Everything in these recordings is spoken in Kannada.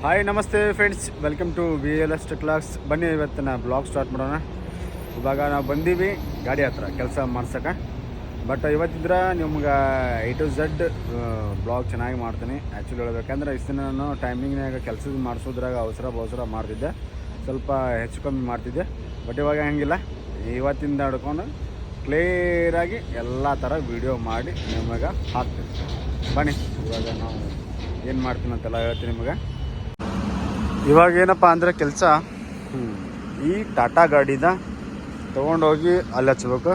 ಹಾಯ್ ನಮಸ್ತೆ friends welcome to V L S class ಬನ್ನಿ ಇವತ್ತಿನ ಬ್ಲಾಗ್ ಸ್ಟಾರ್ಟ್ ಮಾಡೋಣ. ಇವಾಗ ನಾವು ಬಂದೀವಿ ಗಾಡಿ ಹತ್ರ, ಕೆಲಸ ಮಾಡ್ಸೋಕೆ ಬಟ್ ಇವತ್ತಿದ್ರೆ ನಿಮ್ಗೆ ಐ ಟು ಝಡ್ ಬ್ಲಾಗ್ ಚೆನ್ನಾಗಿ ಮಾಡ್ತೀನಿ. ಆ್ಯಕ್ಚುಲಿ ಹೇಳ್ಬೇಕಂದ್ರೆ ಇಷ್ಟು ದಿನ ನಾನು ಟೈಮಿಂಗ್ನಾಗ ಕೆಲಸದ ಮಾಡಿಸೋದ್ರಾಗ ಅವಸರ ಬವಸರ ಮಾಡ್ತಿದ್ದೆ. ಸ್ವಲ್ಪ ಹೆಚ್ಚು ಕಮ್ಮಿ ಮಾಡ್ತಿದ್ದೆ. ಬಟ್ ಇವಾಗ ಹಂಗಿಲ್ಲ. ಇವತ್ತಿಂದ ಹಿಡ್ಕೊಂಡು ಕ್ಲಿಯರಾಗಿ ಎಲ್ಲ ಥರ ವೀಡಿಯೋ ಮಾಡಿ ನಿಮಗೆ ಹಾಕ್ತೀನಿ. ಬನ್ನಿ, ಇವಾಗ ನಾವು ಏನು ಮಾಡ್ತೀನಿ ಅಂತೆಲ್ಲ ಹೇಳ್ತೀನಿ ನಿಮಗೆ. ಇವಾಗ ಏನಪ್ಪ ಅಂದರೆ ಕೆಲಸ ಈ ಟಾಟಾ ಗಾಡಿನ ತೊಗೊಂಡೋಗಿ ಅಲ್ಲಿ ಹಚ್ಬೇಕು.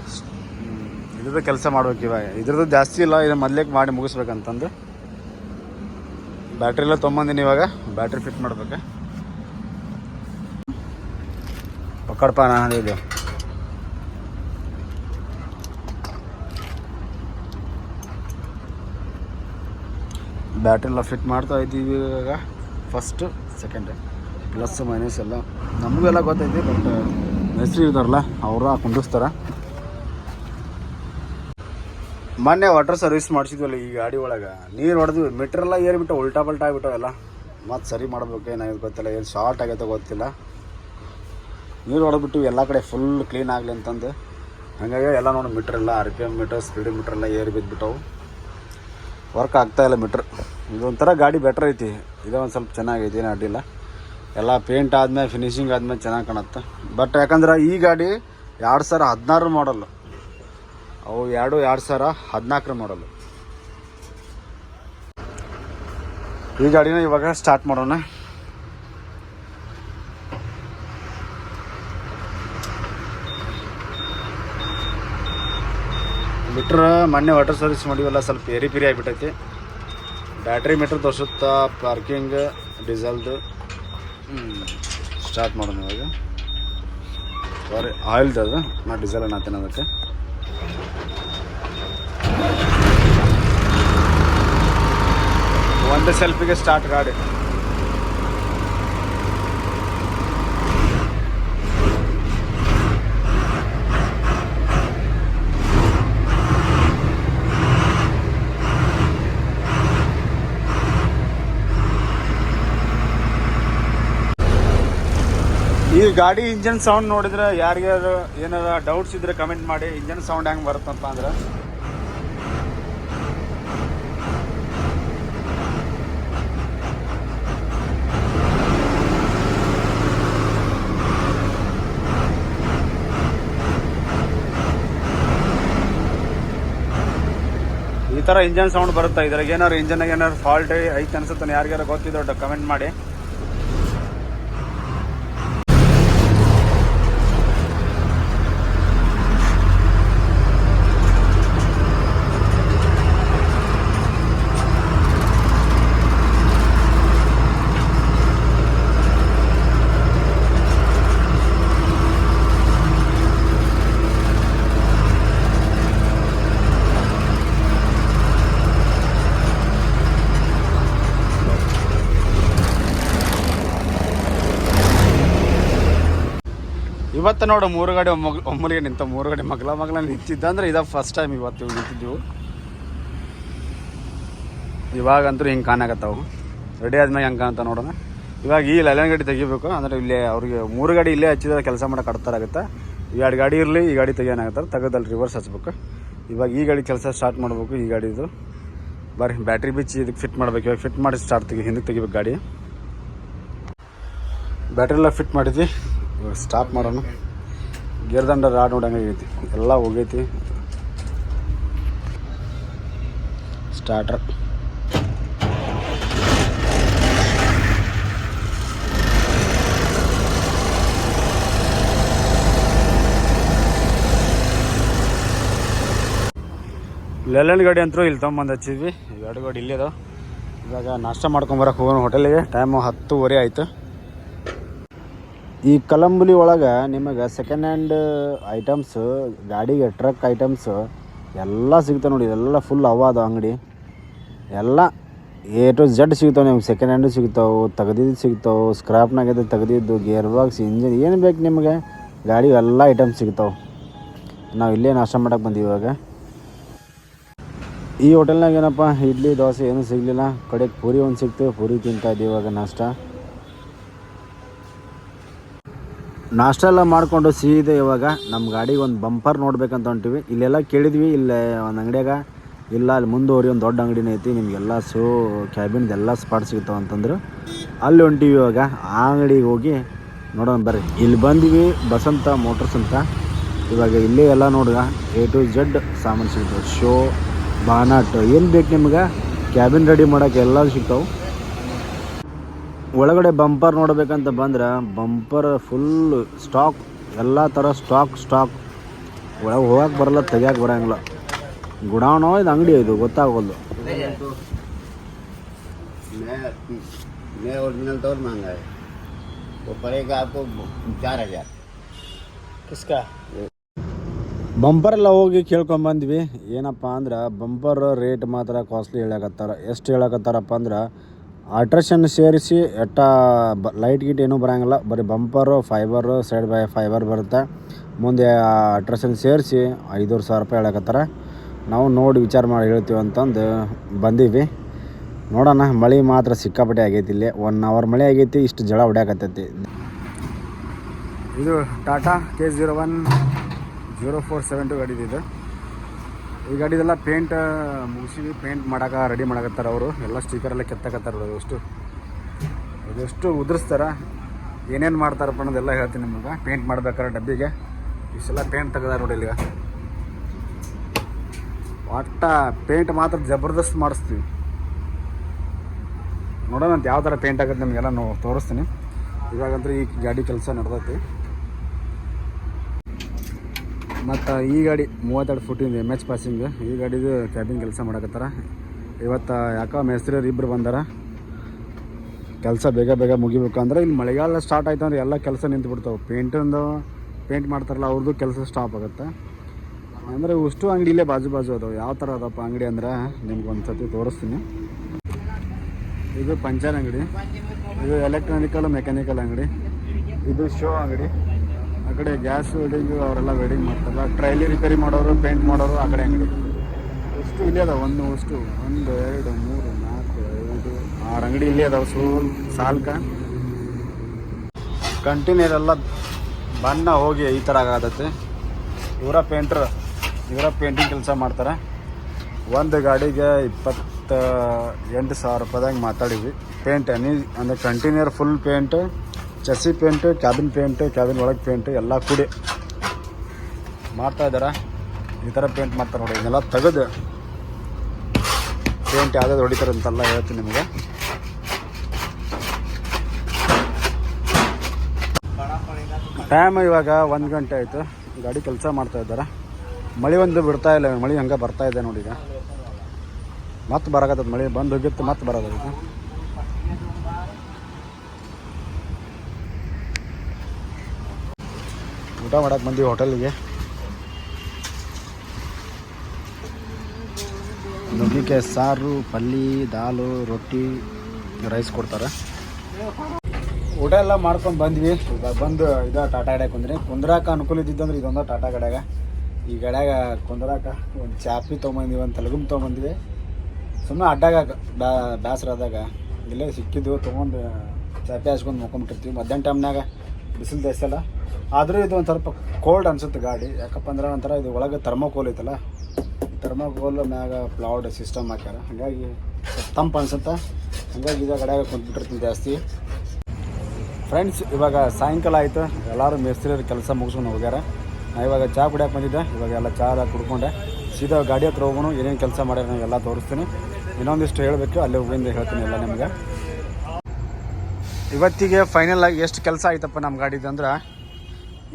ಇದ್ರದ್ದು ಕೆಲಸ ಮಾಡ್ಬೇಕು ಇವಾಗ. ಇದ್ರದ್ದು ಜಾಸ್ತಿ ಇಲ್ಲ ಇದು ಮೊದ್ಲೇಕ್ ಮಾಡಿ ಮುಗಿಸ್ಬೇಕಂತಂದು. ಬ್ಯಾಟ್ರಿ ಎಲ್ಲ ತೊಗೊಂಬಂದಿನಿ ಇವಾಗ. ಬ್ಯಾಟ್ರಿ ಫಿಟ್ ಮಾಡ್ಬೇಕು. ಪಕ್ಕಡಪ್ಪ ನಾನು ಇದು. ಬ್ಯಾಟ್ರಿ ಎಲ್ಲ ಫಿಟ್ ಮಾಡ್ತಾ ಇದ್ದೀವಿ ಇವಾಗ. ಫಸ್ಟ್ ಸೆಕೆಂಡ್ ಪ್ಲಸ್ ಮೈನಸ್ ಎಲ್ಲ. ನಮಗೆಲ್ಲ ಗೊತ್ತೈತಿ ಬಟ್ ಮೇಸ್ತ್ರಿ ಇದಾರಲ್ಲ ಅವರು ಕುಂಡಿಸ್ತಾರ ಮೊನ್ನೆ ವಾಟರ್ ಸರ್ವಿಸ್ ಮಾಡಿಸಿದ್ವಲ್ಲ ಈ ಗಾಡಿ ಒಳಗೆ. ನೀರು ಹೊಡೆದ್ವಿ ಮೀಟ್ರೆಲ್ಲ ಏರಿಬಿಟ್ಟು ಉಲ್ಟಾ ಪಲ್ಟಾ ಎಲ್ಲ. ಮತ್ತು ಸರಿ ಮಾಡ್ಬೇಕು, ಏನಾಗಿದೆ ಗೊತ್ತಿಲ್ಲ, ಏನು ಶಾರ್ಟ್ ಆಗೈತೆ ಗೊತ್ತಿಲ್ಲ. ನೀರು ಹೊಡೆದ್ಬಿಟ್ಟು ಎಲ್ಲ ಕಡೆ ಫುಲ್ ಕ್ಲೀನ್ ಆಗಲಿ ಅಂತಂದು. ಹಾಗಾಗಿ ಎಲ್ಲ ನೋಡಿ ಮೀಟ್ರೆಲ್ಲ R P M meter speed ಮೀಟ್ರೆಲ್ಲ ಏರಿ ಬಿದ್ದುಬಿಟ್ಟವು ವರ್ಕ್ ಆಗ್ತಾ ಇಲ್ಲ ಮೀಟ್ರ್. ಇದೊಂಥರ ಗಾಡಿ ಬೆಟ್ರ್ ಐತಿ. ಇದೇ ಒಂದು ಸ್ವಲ್ಪ ಚೆನ್ನಾಗೈತಿ, ಏನು ಅಡ್ಡಿಲ್ಲ. ಎಲ್ಲ ಪೇಂಟ್ ಆದ್ಮೇಲೆ ಫಿನಿಶಿಂಗ್ ಆದ್ಮೇಲೆ ಚೆನ್ನಾಗಿ ಕಾಣುತ್ತೆ. ಬಟ್ ಯಾಕಂದ್ರೆ ಈ ಗಾಡಿ ಎರಡು ಸಾವಿರ ಹದಿನಾರು ಮಾಡಲ್ಲು ಅವು ಎರಡು ಎರಡು ಸಾವಿರ ಹದಿನಾಲ್ಕರ ಮಾಡಲ್ಲು ಈ ಗಾಡಿನ ಇವಾಗ ಸ್ಟಾರ್ಟ್ ಮಾಡೋಣ. ಮೀಟ್ರ್ ಮೊನ್ನೆ ವಾಟರ್ ಸರ್ವಿಸ್ ಮಾಡಿವಲ್ಲ, ಸ್ವಲ್ಪ ಏರಿ ಪಿರಿ ಆಗಿಬಿಟ್ಟೈತಿ. ಬ್ಯಾಟ್ರಿ ಮೀಟ್ರ್ ತೋರಿಸುತ್ತಾ ಪಾರ್ಕಿಂಗ್ ಡೀಸೆಲ್ದು ಸ್ಟಾರ್ಟ್ ಮಾಡೋಣ ಇವಾಗ. ಸಾರಿ ಆಯಿಲ್ದು ಅದು, ನಾ ಡೀಸೆಲ್ ಅನ್ನತ್ತೀನಿ ಅದಕ್ಕೆ. ಒಂದು ಸೆಲ್ಫಿಗೆ ಸ್ಟಾರ್ಟ್ ಗಾಡಿ. ಗಾಡಿ ಇಂಜನ್ ಸೌಂಡ್ ನೋಡಿದ್ರೆ ಯಾರಿಗಾರು ಏನಾರ ಡೌಟ್ಸ್ ಇದ್ರೆ ಕಮೆಂಟ್ ಮಾಡಿ. ಇಂಜನ್ ಸೌಂಡ್ ಹೆಂಗ್ ಬರುತ್ತಂತ ಅಂದ್ರೆ. ಈ ಥರ ಇಂಜನ್ ಸೌಂಡ್ ಬರುತ್ತಾ? ಇದ್ರಾಗ ಏನಾರು ಇಂಜನ್ ಏನಾರು ಫಾಲ್ಟ್ ಐತೆ ಅನ್ಸುತ್ತೆ ಯಾರಿಗಾರ ಗೊತ್ತಿದ್ರೆ ಕಮೆಂಟ್ ಮಾಡಿ. ಇವತ್ತು ನೋಡು ಮೂರು ಗಾಡಿ ಒಮ್ಮಗ್, ಒಮ್ಮಲಿಗೆ ನಿಂತ ಮೂರು ಗಾಡಿ ಮಗ್ಲ ಮಗ್ಲ ನಿಂತಿದ್ದ ಅಂದ್ರೆ ಇದ ಫಸ್ಟ್ ಟೈಮ್ ಇವತ್ತು ನಿಂತಿದ್ದೆವು ಇವಾಗಂತೂ ಹಿಂಗೆ ಕಾಣಕತ್ತಾವು. ರೆಡಿ ಆದ್ಮೇಲೆ ಹೆಂಗೆ ಕಾಣ್ತಾ ನೋಡೋಣ. ಇವಾಗ ಈ ಲೈನ್ ಗಾಡಿ ತೆಗಿಬೇಕು, ಅಂದ್ರೆ ಇಲ್ಲಿ ಅವ್ರಿಗೆ ಮೂರು ಗಾಡಿ ಇಲ್ಲೇ ಹಚ್ಚಿದ್ರೆ ಕೆಲಸ ಮಾಡಕ್ಕೆ ಈ ಎರಡು ಗಾಡಿ ಇರಲಿ, ಈ ಗಾಡಿ ತೆಗಿಯೋನಾಗತ್ತಾರೆ ತೆಗೆದಲ್ಲಿ ರಿವರ್ಸ್ ಹಚ್ಬೇಕು. ಇವಾಗ ಈ ಗಾಡಿ ಕೆಲಸ ಸ್ಟಾರ್ಟ್ ಮಾಡಬೇಕು, ಈ ಗಾಡಿದು. ಬರ್ರಿ ಬ್ಯಾಟ್ರಿ ಬಿಚ್ಚಿ ಇದಕ್ಕೆ ಫಿಟ್ ಮಾಡ್ಬೇಕು. ಇವಾಗ ಫಿಟ್ ಮಾಡಿ ಸ್ಟಾರ್ಟ್ ತೆಗಿ ಹಿಂದಕ್ಕೆ ತೆಗಿಬೇಕು ಗಾಡಿ. ಬ್ಯಾಟ್ರಿ ಎಲ್ಲ ಫಿಟ್ ಮಾಡಿದ್ವಿ. ಸ್ಟಾಪ್ ಮಾಡೋಣ. ಗೇರ್ ದಂಡ ರಾಡ್ ನೋಡಂಗೆ ಆಗೈತಿ. ಎಲ್ಲ ಹೋಗೈತಿ. ಸ್ಟಾರ್ಟರ್ ಲೆಲ್ಲನ್ ಗಾಡಿ ಅಂತೂ ಇಲ್ಲಿ ತೊಗೊಂಬಂದು ಹಚ್ಚಿದ್ವಿ. ಎರಡು ಗಾಡಿ ಇಲ್ಲೇ ಇವಾಗ ನಾಷ್ಟ ಮಾಡ್ಕೊಂಬರಕ್ಕೆ ಹೋಗೋಣ ಹೋಟೆಲಿಗೆ ಟೈಮು ಹತ್ತುವರೆ ಆಯಿತು. ಈ ಕಲಂಬುಲಿ ಒಳಗೆ ನಿಮಗೆ ಸೆಕೆಂಡ್ ಹ್ಯಾಂಡ್ ಐಟಮ್ಸ್ ಗಾಡಿಗೆ ಟ್ರಕ್ ಐಟಮ್ಸ್ ಎಲ್ಲ ಸಿಗ್ತವೆ ನೋಡಿ. ಎಲ್ಲ ಫುಲ್ ಅವ ಅದು ಅಂಗಡಿ. ಎಲ್ಲ ಎ ಟು ಜಡ್ ಸಿಗ್ತಾವೆ ನಿಮ್ಗೆ. ಸೆಕೆಂಡ್ ಹ್ಯಾಂಡು ಸಿಗ್ತಾವೆ, ತೆಗ್ದಿದ್ದು ಸಿಗ್ತಾವೆ ಸ್ಕ್ರಾಪ್ನಾಗಿದೆ ತೆಗೆದಿದ್ದು ಗೇರ್ ಬಾಕ್ಸ್ ಇಂಜಿನ್ ಏನು ಬೇಕು ನಿಮಗೆ? ಗಾಡಿ ಎಲ್ಲ ಐಟಮ್ಸ್ ಸಿಗ್ತಾವೆ. ನಾವು ಇಲ್ಲೇ ನಾಷ್ಟ ಮಾಡಕ್ಕೆ ಬಂದಿವಿ ಇವಾಗ. ಈ ಹೋಟೆಲ್ನಾಗ ಏನಪ್ಪ? ಇಡ್ಲಿ, ದೋಸೆ ಏನೂ ಸಿಗಲಿಲ್ಲ. ಕಡೆಗೆ ಪೂರಿ ಒಂದು ಸಿಕ್ತು ಪೂರಿ ತಿಂತಾ ಇದ್ದೀವಿ ಇವಾಗ ನಾಷ್ಟ. ನಾಷ್ಟ ಎಲ್ಲ ಮಾಡಿಕೊಂಡು ಸೀದೆ ಇವಾಗ ನಮ್ಮ ಗಾಡಿಗೆ ಒಂದು ಬಂಪರ್ ನೋಡ್ಬೇಕಂತ ಹೊಂಟಿವಿ. ಇಲ್ಲೆಲ್ಲ ಕೇಳಿದ್ವಿ, ಇಲ್ಲೇ ಒಂದು ಅಂಗಡಿಯಾಗ. ಇಲ್ಲ, ಅಲ್ಲಿ ಮುಂದುವರಿ ಒಂದು ದೊಡ್ಡ ಅಂಗಡಿನೇ ಐತಿ, ನಿಮಗೆಲ್ಲ ಸೋ ಕ್ಯಾಬಿನ್ದು ಎಲ್ಲ ಸ್ಪಾಟ್ ಸಿಗ್ತಾವೆ ಅಂತಂದ್ರು. ಅಲ್ಲಿ ಹೊಂಟಿವಿ ಇವಾಗ, ಆ ಅಂಗಡಿಗೆ ಹೋಗಿ ನೋಡೋಣ ಬರ್ರಿ. ಇಲ್ಲಿ ಬಂದ್ವಿ ಬಸಂತ ಮೋಟರ್ಸ್ ಅಂತ. ಇವಾಗ ಇಲ್ಲೇ ಎಲ್ಲ ನೋಡಿದ ಎ ಟು ಜೆಡ್ ಸಾಮಾನು ಸಿಗ್ತಾವೆ. ಶೋ ಬಾನಾಟ್ ಏನು ಬೇಕು ನಿಮ್ಗೆ? ಕ್ಯಾಬಿನ್ ರೆಡಿ ಮಾಡೋಕೆ ಎಲ್ಲ ಸಿಗ್ತಾವೆ. ಒಳಗಡೆ ಬಂಪರ್ ನೋಡ್ಬೇಕಂತ ಬಂದ್ರೆ ಬಂಪರ್ ಫುಲ್ ಸ್ಟಾಕ್ ಎಲ್ಲ ಥರ ಸ್ಟಾಕ್ ಸ್ಟಾಕ್ ಒಳಗೆ ಹೋಗಕ್ಕೆ ಬರಲ್ಲ ತೆಗಿಯಕ್ಕೆ ಬರೋಂಗಿಲ್ಲ ಗುಡಾಣೋ ಇದು ಅಂಗಡಿ ಇದು ಗೊತ್ತಾಗೋಲ್ದು मैं मैं ओरिजिनल तो और महंगा है वो पड़ेगा आपको चार हजार ಕಿಸ್ಕಾ ಬಂಪರ್ ಎಲ್ಲ ಹೋಗಿ ಕೇಳ್ಕೊಂಬಂದ್ವಿ ಏನಪ್ಪ ಅಂದ್ರೆ ಬಂಪರ್ ರೇಟ್ ಮಾತ್ರ ಕಾಸ್ಟ್ಲಿ ಹೇಳಕತ್ತಾರ ಎಷ್ಟು ಹೇಳಕತ್ತಾರಪ್ಪ ಅಂದ್ರೆ ಆಲ್ಟ್ರೇಷನ್ ಸೇರಿಸಿ, ಎಟ್ಟ ಬ ಲೈಟ್ ಗಿಟ್ ಏನೂ ಬರೋಂಗಿಲ್ಲ. ಬರೀ bumper fibre side by fibre ಬರುತ್ತೆ. ಮುಂದೆ ಅಟ್ರಷನ್ ಸೇರಿಸಿ ಐದೂವರೆ ಸಾವಿರ ರೂಪಾಯಿ ಹೇಳಕತ್ತಾರ. ನಾವು ನೋಡಿ ವಿಚಾರ ಮಾಡಿ ಹೇಳ್ತೀವಿ ಅಂತಂದು ಬಂದೀವಿ. ನೋಡೋಣ, ಮಳೆ ಮಾತ್ರ ಸಿಕ್ಕಾಪಟ್ಟೆ ಆಗೈತಿ ಇಲ್ಲಿ. ಒನ್ ಅವರ್ ಮಳೆ ಆಗೈತಿ, ಇಷ್ಟು ಜಳ ಹೊಡ್ಯಾಕತ್ತೈತಿ. ಇದು Tata K zero one zero four seven two ಗಾಡಿ ಇದು ಈ ಗಾಡಿದೆಲ್ಲ ಪೇಂಟ್ ಮುಗಿಸಿ ಪೇಂಟ್ ಮಾಡಕ ರೆಡಿ ಮಾಡಕತ್ತಾರ ಅವರು. ಎಲ್ಲ ಸ್ಟಿಕರ್ ಎಲ್ಲ ಕೆತ್ತಕತ್ತಾರ ಅದು ಎಷ್ಟು. ಅದೆಷ್ಟು ಉದುರಿಸ್ತಾರ, ಏನೇನು ಮಾಡ್ತಾರಪ್ಪ ಅನ್ನೋದೆಲ್ಲ ಹೇಳ್ತೀನಿ ನಿಮ್ಗೆ. ಪೇಂಟ್ ಮಾಡ್ಬೇಕಾರೆ ಡಬ್ಬಿಗೆ. ಇಷ್ಟೆಲ್ಲ ಪೇಂಟ್ ತೆಗ್ದಾರ ನೋಡಿ ಈಗ ಒಟ್ಟ ಪೇಂಟ್ ಮಾತ್ರ ಜಬರ್ದಸ್ತ್ ಮಾಡಿಸ್ತೀವಿ. ನೋಡೋಣ ಯಾವ ಥರ ಪೇಂಟ್ ಆಗುತ್ತೆ ನಿಮಗೆಲ್ಲ ನಾವು ತೋರಿಸ್ತೀನಿ. ಇವಾಗಂದ್ರೆ ಈ ಗಾಡಿ ಕೆಲಸ ನಡೆದೈತಿ. ಮತ್ತು ಈ ಗಾಡಿ ಮೂವತ್ತೆರಡು ಫುಟಿಂದ ಎಂ ಎಚ್ ಪಾಸಿಂಗ್ ಈ ಗಾಡಿದು ಕ್ಯಾಬಿನ್ ಕೆಲಸ ಮಾಡಕತ್ತಾರ. ಇವತ್ತು ಯಾಕೋ ಮೇಸ್ತ್ರಿಯವ್ರು ಇಬ್ಬರು ಬಂದಾರ. ಕೆಲಸ ಬೇಗ ಬೇಗ ಮುಗಿಬೇಕು ಅಂದ್ರೆ ಇಲ್ಲಿ ಮಳೆಗಾಲ ಸ್ಟಾರ್ಟ್ ಆಯ್ತು ಅಂದ್ರೆ ಎಲ್ಲ ಕೆಲಸ ನಿಂತು ಬಿಡ್ತಾವೆ ಪೇಂಟಿಂದು ಪೇಂಟ್ ಮಾಡ್ತಾರಲ್ಲ ಅವ್ರದ್ದು ಕೆಲಸ ಸ್ಟಾಪ್ ಆಗುತ್ತೆ. ಅಂದರೆ ಉಷ್ಟು ಅಂಗಡಿ ಇಲ್ಲೇ ಬಾಜು ಬಾಜು ಅದಾವೆ. ಯಾವ ಥರ ಅದಪ್ಪ ಅಂಗಡಿ ಅಂದ್ರೆ ನಿಮ್ಗೆ ಒಂದು ಸತಿ ತೋರಿಸ್ತೀನಿ. ಇದು ಪಂಚರ್ ಅಂಗಡಿ. ಇದು ಎಲೆಕ್ಟ್ರಾನಿಕಲ್ ಮೆಕ್ಯಾನಿಕಲ್ ಅಂಗಡಿ. ಇದು ಶೋ ಅಂಗಡಿ. ಆ ಕಡೆ ಗ್ಯಾಸ್ ವೆಲ್ಡಿಂಗ್ ಅವರೆಲ್ಲ ವೆಲ್ಡಿಂಗ್ ಮಾಡ್ತಾರಲ್ಲ ಟ್ರೈಲಿ ರಿಪೇರಿ ಮಾಡೋರು ಪೇಂಟ್ ಮಾಡೋರು ಆ ಕಡೆ ಅಂಗಡಿ. ಎಷ್ಟು ಇಲ್ಲಿ ಅದಾವೆ, ಒಂದು, ಅಷ್ಟು. ಒಂದು, ಎರಡು, ಮೂರು, ನಾಲ್ಕು, ಐದು, ಆರು ಅಂಗಡಿ ಇಲ್ಲಿ ಅದಾವೆ. ಸೋ, ಸಾಲ್ಕ. ಕಂಟಿನ್ಯೂರ್ ಎಲ್ಲ ಬಣ್ಣ ಹೋಗಿ ಈ ಥರ ಆಗತ್ತೆ. ಇವರ ಪೇಂಟ್ರ್ ಇವರ ಪೇಂಟಿಂಗ್ ಕೆಲಸ ಮಾಡ್ತಾರೆ. ಒಂದು ಗಾಡಿಗೆ ಇಪ್ಪತ್ತ ಎಂಟು ಸಾವಿರ ರೂಪಾಯಿದಾಗ ಮಾತಾಡಿದ್ವಿ. ಪೇಂಟ್ ಅನಿ ಅಂದರೆ ಕಂಟಿನ್ಯೂರ್ full paint chassis paint cabin paint cabin ಒಳಗೆ ಪೇಂಟು ಎಲ್ಲ ಕೂಡಿ ಮಾಡ್ತಾ ಇದ್ದಾರೆ ಈ ಥರ ಪೇಂಟ್ ಮಾಡ್ತಾರೆ ನೋಡಿ. ಇದನ್ನೆಲ್ಲ ತೆಗೆದು ಪೇಂಟ್ ಯಾವ್ದಾದ್ರು ಹೊಡಿತಾರೆ ಅಂತೆಲ್ಲ ಹೇಳ್ತೀನಿ ನಿಮಗೆ. ಟೈಮ್ ಇವಾಗ ಒಂದು ಗಂಟೆ ಆಯಿತು. ಗಾಡಿ ಕೆಲಸ ಮಾಡ್ತಾ ಇದ್ದಾರೆ. ಮಳೆ ಒಂದು ಬಿಡ್ತಾ ಇಲ್ಲ. ಮಳೆ ಹಂಗೆ ಬರ್ತಾ ಇದೆ ನೋಡಿ ಈಗ. ಮತ್ತೆ ಬರಾಕತ್ತದ ಮಳೆ. ಬಂದು ಹೋಗಿತ್ತು, ಮತ್ತೆ ಬರೋದು ಊಟ ಮಾಡಕ್ಕೆ ಬಂದೀವಿ ಹೋಟೆಲ್ಗೆ. ನುಗ್ಗಿಕಾಯಿ ಸಾರು, ಪಲ್ಲಿ, ದಾಲು, ರೊಟ್ಟಿ ರೈಸ್ ಕೊಡ್ತಾರೆ. ಊಟ ಎಲ್ಲ ಮಾಡ್ಕೊಂಡು ಬಂದ್ವಿ. ಬಂದು ಇದ ಟಾಟಾ ಗಡ್ಯಾಗ ಕುಂದ್ರಿ. ಕುಂದ್ರಾಕ ಅನುಕೂಲ ಇದ್ದಿದ್ದಂದ್ರೆ ಇದೊಂದು ಟಾಟಾ ಗಡ್ಯಾಗ ಈ ಗಡ್ಯಾಗ ಕುಂದ್ರಾಕ ಒಂದು ಚಾಪಿ ತೊಗೊಂಬಂದಿವಿ, ಒಂದು ತಲಗುಮ್ ತೊಗೊಂಬಂದ್ವಿ. ಸುಮ್ಮನೆ ಅಡ್ಡಾಗ ಬ್ಯಾ ಇಲ್ಲೇ ಸಿಕ್ಕಿದ್ದು ತೊಗೊಂಡು ಚಾಪಿ ಹಚ್ಕೊಂಡು ಮುಕೊಂಬಿಟ್ಟಿರ್ತೀವಿ ಮಧ್ಯಾಹ್ನ ಟೈಮ್ನಾಗ ಬಿಸಿಲು ಜಾಸ್ತಿ ಆದರೂ ಇದು ಒಂದು ಸ್ವಲ್ಪ ಕೋಲ್ಡ್ ಅನ್ಸುತ್ತೆ ಗಾಡಿ. ಯಾಕಪ್ಪ ಅಂದ್ರೆ ಒಂಥರ ಇದು ಒಳಗೆ ಥರ್ಮೋಕೋಲ್ ಐತಲ್ಲ? ಥರ್ಮೋಕೋಲ್ ಮ್ಯಾಗ ಪ್ಲೌಡ್ ಸಿಸ್ಟಮ್ ಹಾಕ್ಯಾರ. ಹಾಗಾಗಿ ತಂಪು ಅನ್ಸುತ್ತೆ? ಹಾಗಾಗಿ ಗಡಿಯಾಗ ಗಡ್ಯಾಗ ಕುಂತ್ಬಿಟ್ಟಿರ್ತೀನಿ ಜಾಸ್ತಿ. ಫ್ರೆಂಡ್ಸ್ ಇವಾಗ ಸಾಯಂಕಾಲ ಆಯಿತು. ಎಲ್ಲರೂ ಮೇಸ್ತ್ರಿಯರು ಕೆಲಸ ಮುಗಿಸ್ಕೊಂಡು ಹೋಗ್ಯಾರ. ನಾ ಇವಾಗ ಚಹಾ ಕುಡಿಯೋಕೆ ಬಂದಿದ್ದೆ. ಇವಾಗ ಎಲ್ಲ ಚಹಾ ಕುಡ್ಕೊಂಡೆ. ಸೀದಾ ಗಾಡಿ ಹತ್ರ ಹೋಗೋಣ ಏನೇನು ಕೆಲಸ ಮಾಡ್ಯಾರ ನಾನು ಎಲ್ಲ ತೋರಿಸ್ತೀನಿ. ಇನ್ನೊಂದಿಷ್ಟು ಹೇಳಬೇಕು, ಅಲ್ಲಿ ಹೋಗಿಂದ ಹೇಳ್ತೀನಿ ಎಲ್ಲ ನಿಮಗೆ. ಇವತ್ತಿಗೆ ಫೈನಲ್ ಆಗಿ ಎಷ್ಟು ಕೆಲಸ ಆಯ್ತಪ್ಪ ನಮ್ಮ ಗಾಡಿದು ಅಂದ್ರೆ?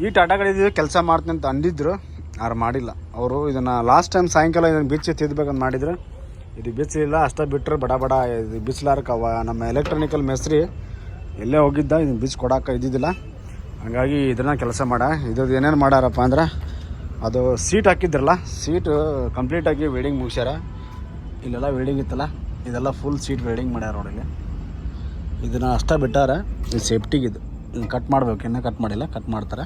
ಈ ಟಾಟಾ ಗಾಡಿ ಕೆಲಸ ಮಾಡ್ತೀನಿ ಅಂತ ಅಂದಿದ್ರು ಯಾರು ಮಾಡಿಲ್ಲ. ಅವರು ಇದನ್ನು ಲಾಸ್ಟ್ ಟೈಮ್ ಸಾಯಂಕಾಲ ಇದನ್ನು ಬಿಚ್ಚಿ ತಿದ್ದಬೇಕಂತ ಮಾಡಿದ್ರು. ಇದು ಬಿಚ್ಚಲಿಲ್ಲ ಅಷ್ಟೇ ಬಿಟ್ಟರೆ ಬಡ ಬಡ, ಇದು ಬಿಚ್ಚಲಾರಕ್ಕೆ ಅವ ನಮ್ಮ ಎಲೆಕ್ಟ್ರಾನಿಕಲ್ ಮೇಸ್ತ್ರಿ ಎಲ್ಲೇ ಹೋಗಿದ್ದ, ಇದನ್ನು ಬಿಚ್ಚು ಕೊಡೋಕೆ ಇದ್ದಿದ್ದಿಲ್ಲ. ಹಾಗಾಗಿ ಇದನ್ನು ಕೆಲಸ ಮಾಡ. ಇದ್ರದ್ದು ಏನೇನು ಮಾಡ್ಯಾರಪ್ಪ ಅಂದ್ರೆ, ಅದು ಸೀಟ್ ಹಾಕಿದ್ರಲ್ಲ ಸೀಟು ಕಂಪ್ಲೀಟಾಗಿ ವೆಲ್ಡಿಂಗ್ ಮುಗಿಸ್ಯಾರ. ಇಲ್ಲೆಲ್ಲ ವೆಲ್ಡಿಂಗ್ ಇತ್ತಲ್ಲ, ಇದೆಲ್ಲ ಫುಲ್ ಸೀಟ್ ವೆಲ್ಡಿಂಗ್ ಮಾಡ್ಯಾರ ನೋಡಿಲ್ಲಿ ಇದನ್ನು ಅಷ್ಟೇ ಬಿಟ್ಟಾರೆ, ಇದು ಸೇಫ್ಟಿಗಿದು ಕಟ್ ಮಾಡಬೇಕು, ಇನ್ನೂ ಕಟ್ ಮಾಡಿಲ್ಲ ಕಟ್ ಮಾಡ್ತಾರೆ.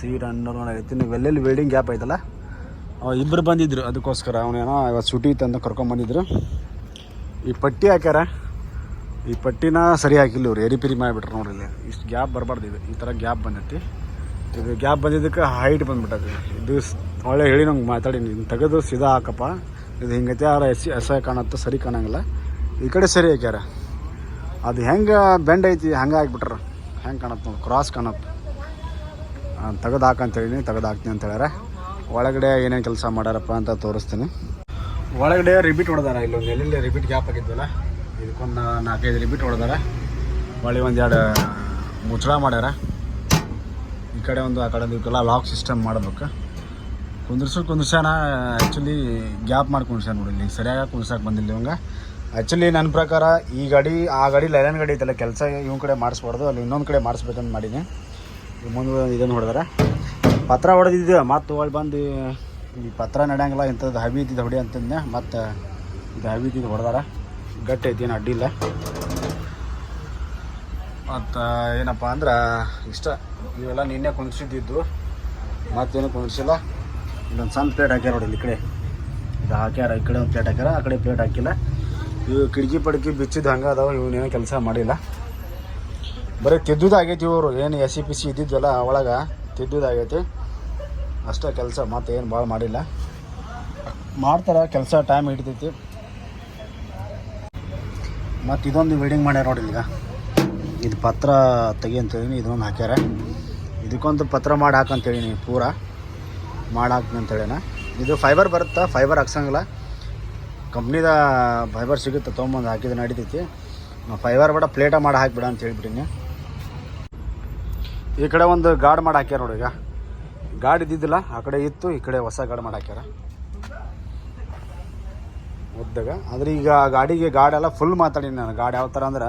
ಸೀಟ್ ಹಣ್ಣು ಐತಿ ನೀವು ಎಲ್ಲೆಲ್ಲಿ ವೆಲ್ಡಿಂಗ್ ಗ್ಯಾಪ್ ಐತಲ್ಲ? ಅವ ಇಬ್ಬರು ಬಂದಿದ್ರು. ಅದಕ್ಕೋಸ್ಕರ ಅವನೇನೋ ಇವತ್ತು ಸುಟಿ ಅಂತ ಕರ್ಕೊಂಬಂದಿದ್ರು ಈ ಪಟ್ಟಿ ಹಾಕ್ಯಾರ. ಈ ಪಟ್ಟಿನ ಸರಿ ಹಾಕಿಲ್ಲ ಇವ್ರು. ಎರಿಪಿರಿ ಮಾಡಿಬಿಟ್ರು ನೋಡಿ ಇಲ್ಲಿ. ಇಷ್ಟು ಗ್ಯಾಪ್ ಬರಬಾರ್ದು ಇದು. ಈ ಥರ ಗ್ಯಾಪ್ ಬಂದೈತಿ. ಇದು ಗ್ಯಾಪ್ ಬಂದಿದ್ದಕ್ಕೆ ಹೈಟ್ ಬಂದ್ಬಿಟ್ಟದು ಇದು ಸ್- ಒಳ್ಳೆ ಹೇಳಿ ನಂಗೆ ಮಾತಾಡಿ. ನೀನು ತೆಗೆದು ಸೀದಾ ಹಾಕಪ್ಪ. ಇದು ಹಿಂಗೈತೆ ಯಾರ ಎಸ್ ಅಸಹ್ಯ ಕಾಣತ್ತೆ. ಸರಿ ಕಾಣಂಗಿಲ್ಲ. ಈ ಕಡೆ ಸರಿ ಹಾಕ್ಯಾರ. ಅದು ಹೆಂಗೆ ಬೆಂಡ್ ಐತಿ, ಹಂಗೆ ಹಾಕ್ಬಿಟ್ರ. ಹೆಂಗೆ ಕಾಣತ್ತೆ ನೋಡಿ. ಕ್ರಾಸ್ ಕಾಣತ್ತೆ. ತೆಗೆದು ಹಾಕಂತೇಳಿನಿ ತೆಗೆದು ಹಾಕ್ತೀನಿ ಅಂತ ಹೇಳ್ಯಾರ. ಒಳಗಡೆ ಏನೇನು ಕೆಲಸ ಮಾಡ್ಯಾರಪ್ಪ ಅಂತ ತೋರಿಸ್ತೀನಿ. ಒಳಗಡೆ ರಿಬಿಟ್ ಹೊಡೆದಾರ, ಇಲ್ಲೊಂದು ಎಲ್ಲೆಲ್ಲಿ ರಿಬಿಟ್ ಗ್ಯಾಪ್ ಆಗಿದ್ವಲ್ಲ, ಇದಕ್ಕೊಂದು ನಾಲ್ಕೈದು ರಿಬಿಟ್ ಹೊಡೆದಾರ. ಹೊಳಿ ಒಂದು ಎರಡು ಮುಚ್ಚಳ ಮಾಡ್ಯಾರ. ಈ ಕಡೆ ಒಂದು, ಆ ಕಡೆ ಇದಕ್ಕೆಲ್ಲ ಲಾಕ್ ಸಿಸ್ಟಮ್ ಮಾಡ್ಬೇಕು. ಕುಂದ್ರಸು ಕುಂದ್ರಸಾನ ಆ್ಯಕ್ಚುಲಿ ಗ್ಯಾಪ್ ಮಾಡಿ ನೋಡಿ ಇಲ್ಲಿ, ಸರಿಯಾಗಿ ಕುಂದ್ರಸಕ್ಕೆ ಬಂದಿಲ್ಲ ಇವಂಗ. ಆ್ಯಕ್ಚುಲಿ ನನ್ನ ಪ್ರಕಾರ ಈ ಗಾಡಿ, ಆ ಗಾಡಿ ಲೈಲನ್ ಗಾಡಿ ಐತಲ್ಲ, ಕೆಲಸ ಇವ್ನ ಕಡೆ ಮಾಡಿಸ್ಬಾರ್ದು, ಅಲ್ಲಿ ಇನ್ನೊಂದು ಕಡೆ ಮಾಡಿಸ್ಬೇಕಂತ ಈ ಮುಂದೆ ಇದನ್ನು ಹೊಡೆದಾರ. ಪತ್ರ ಹೊಡೆದಿದ್ದೆ, ಮತ್ತು ಒಳ್ಳೆ ಬಂದು ಈ ಪತ್ರ ನಡೆಯಂಗಿಲ್ಲ, ಇಂಥದ್ದು ಹವಿ ಇದ್ದಿದ್ದು ಹೊಡಿ ಅಂತಂದೆ ಮತ್ತು ಇದು ಹವಿ ಇದ್ದಿದ್ದು ಹೊಡೆದಾರ. ಗಟ್ಟಿ ಐತಿ ಏನು ಅಡ್ಡಿಲ್ಲ ಮತ್ತು ಏನಪ್ಪ ಅಂದ್ರೆ, ಇಷ್ಟ, ಇವೆಲ್ಲ ನಿನ್ನೆ ಕುಣಿಸಿದ್ದು ಮತ್ತೇನು ಕುಣಿಸಿಲ್ಲ. ಇಲ್ಲೊಂದು ಸಣ್ಣ ಪ್ಲೇಟ್ ಹಾಕ್ಯಾರ ನೋಡಿ ಇಲ್ಲಿ ಕಡೆ. ಇದು ಹಾಕ್ಯಾರ, ಈ ಕಡೆ ಒಂದು ಪ್ಲೇಟ್ ಹಾಕ್ಯಾರ, ಆ ಕಡೆ ಪ್ಲೇಟ್ ಹಾಕಿಲ್ಲ. ಇವು ಕಿಟಕಿ ಪಡ್ಕಿ ಬಿಚ್ಚಿದ್ದು ಹಂಗೆ ಅದಾವ ಇವನೇನು ಕೆಲಸ ಮಾಡಿಲ್ಲ. ಬರೀ ತಿದ್ದುದಾಗೈತಿ ಇವರು. ಏನು ಎಸ್ ಸಿ ಪಿ ಸಿ ಇದ್ದಿದ್ವಲ್ಲ ಒಳಗೆ ತಿದ್ದುದಾಗೈತಿ. ಅಷ್ಟೇ ಕೆಲಸ, ಮತ್ತೆ ಏನು ಭಾಳ ಮಾಡಿಲ್ಲ. ಮಾಡ್ತಾರೆ, ಕೆಲಸ ಟೈಮ್ ಹಿಡಿತೈತಿ. ಮತ್ತು ಇದೊಂದು ವೆಲ್ಡಿಂಗ್ ಮಾಡ್ಯಾರ ನೋಡಿ ಈಗ ಇದು ಪತ್ರ ತೆಗಿ ಅಂತೇಳಿ ಇದೊಂದು ಹಾಕ್ಯಾರ. ಇದಕ್ಕೊಂದು ಪತ್ರ ಮಾಡಿ ಹಾಕಂತೇಳಿ ಪೂರ. ಮಾಡಿ ಹಾಕ್ತೀನಿ ಅಂತೇಳಿನ ಇದು ಫೈಬರ್ ಬರುತ್ತಾ? ಫೈಬರ್ ಹಾಕ್ಸಂಗಿಲ್ಲ. ಕಂಪ್ನಿದ ಫೈಬರ್ ಸಿಗುತ್ತೆ, ತೊಗೊಂಬಂದು ಹಾಕಿದ್ರೆ ನಡೀತೈತಿ. ಫೈಬರ್ ಬೇಡ ಪ್ಲೇಟ ಮಾಡಿ ಹಾಕಿಬಿಡ ಅಂತ ಹೇಳ್ಬಿಟ್ಟಿನಿ. ಈ ಕಡೆ ಒಂದು ಗಾಡ್ ಮಾಡಿ ಹಾಕ್ಯಾರ ನೋಡಿ ಈಗ. ಗಾಡ್ ಇದ್ದಿದ್ದಿಲ್ಲ, ಆ ಕಡೆ ಇತ್ತು, ಈ ಕಡೆ ಹೊಸ ಗಾಡ್ ಮಾಡಿ ಹಾಕ್ಯಾರ. ಉದ್ದಾಗ ಆದ್ರೆ ಈಗ ಗಾಡಿಗೆ ಗಾಡೆಲ್ಲ ಫುಲ್ ಮಾತಾಡೀನಿ ನಾನು. ಗಾಡಿ ಯಾವ ಥರ ಅಂದ್ರೆ,